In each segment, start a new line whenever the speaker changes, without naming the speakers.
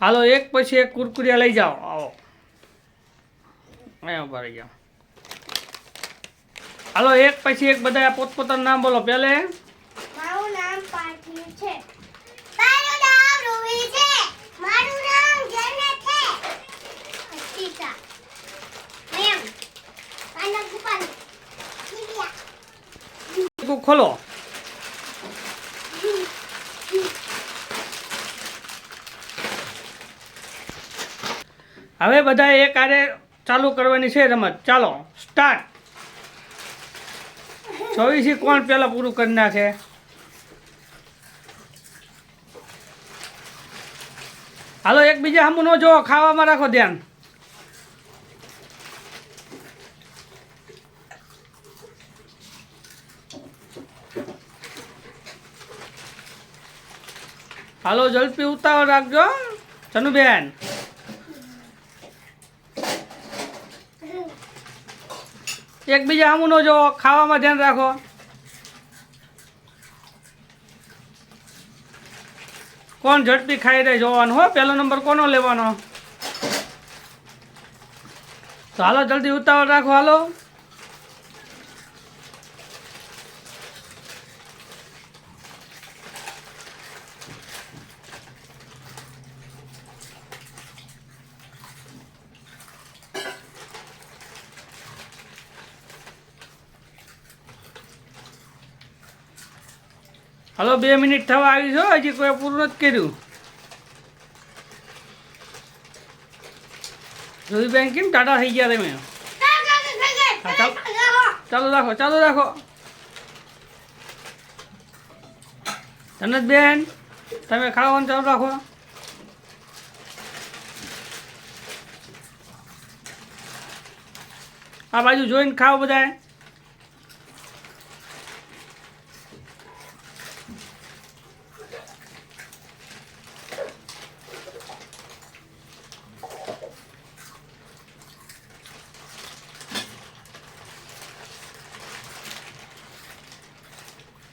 હાલો એક પછી એક કુરકુરિયા લઈ જાઓ. આવો. અહીંયા ઊભા રહી જાઓ. હાલો એક પછી એક બધા પોતપોતાનું નામ બોલો. પહેલે
મારું નામ પાર્થિવ છે. તારું નામ રૂહી છે. મારું નામ જન્નત છે. અર્પિતા મેમ કાનક ગોપાલ.
ખોલો. હવે બધા એક આરે ચાલુ કરવાની છે રમત. ચાલો સ્ટાર્ટ ચોવીસી કોણ પહેલાં પૂરું કરી નાખે? હાલો, એકબીજા સામું ન જો ખાવામાં રાખો ધ્યાન. હાલો, જલ્દી ઉતાવળ રાખજો ચનુબેન એકબીજા સામું ન જો ખાવામાં ધ્યાન રાખો. કોણ ઝડપી ખાઈ રહે જોવાનું હો, પહેલો નંબર કોનો લેવાનો? હાલો, જલ્દી ઉતાવળ રાખો, હાલો. હાલો, બે મિનિટ થવા આવી છો હજી કોઈ પૂરું નથી કર્યું. જોઈબેન કેમ ટાટા થઈ ગયા તમે? ચાલો. રાખો ચાલો રાખો. બેન તમે ખાવાનું ચાલુ રાખો. આ બાજુ જોઈને ખાઓ બધાય.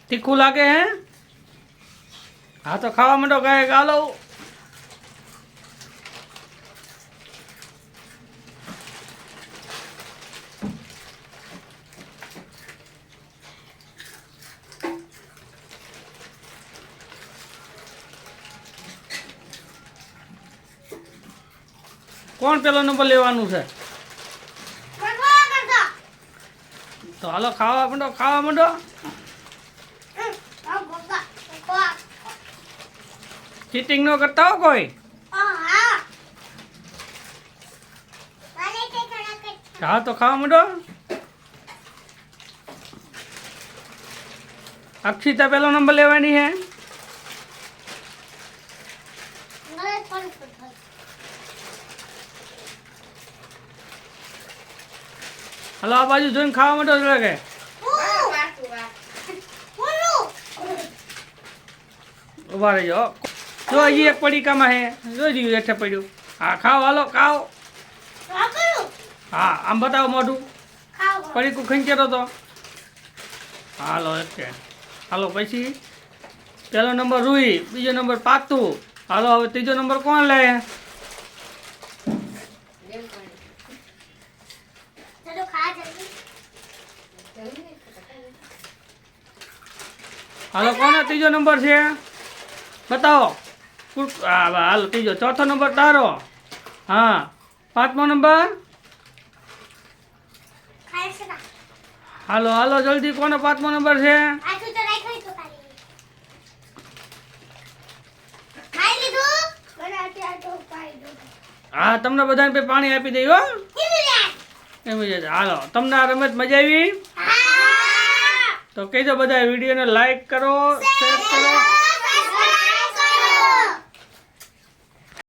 તીખું લાગે હે? હા તો ખાવા માંડો ગાય ગાલો કોણ પેલો નંબર લેવાનું છે? તો હાલો ખાવા માંડો ખાવા માંડો. ચીટિંગ ન કરતા હો કોઈ? હા. તો ખાવા માંડો. અક્ષિતા પેલો નંબર લેવાની છે હાલો આ બાજુ જોઈને ખાવા માંડો લાગે? ઊભા રહેજો જો અહીં એક પડીકામાં હે. જોઈ હેઠે પડ્યું. હા ખાઓ હાલો ખાઓ. હા આમ બતાવો મોઢું. પડીકું ખંચેરો તો? Hello okay. હાલો પછી? પહેલો નંબર રૂઈ બીજો નંબર પાતું. હાલો હવે ત્રીજો નંબર કોણ લે? હાલો કોનો ત્રીજો નંબર છે? બતાવો. હાલો ત્રીજો ચોથો નંબર તારો. હા. પાંચમો નંબર? હાલો હાલો જલ્દી. કોનો પાંચમો નંબર છે? હા તમને બધાને પાણી આપી દઈ હો. હાલો તમને આ રમત મજા આવી? તો કહેજો બધા વિડીયોને લાઈક કરો શેર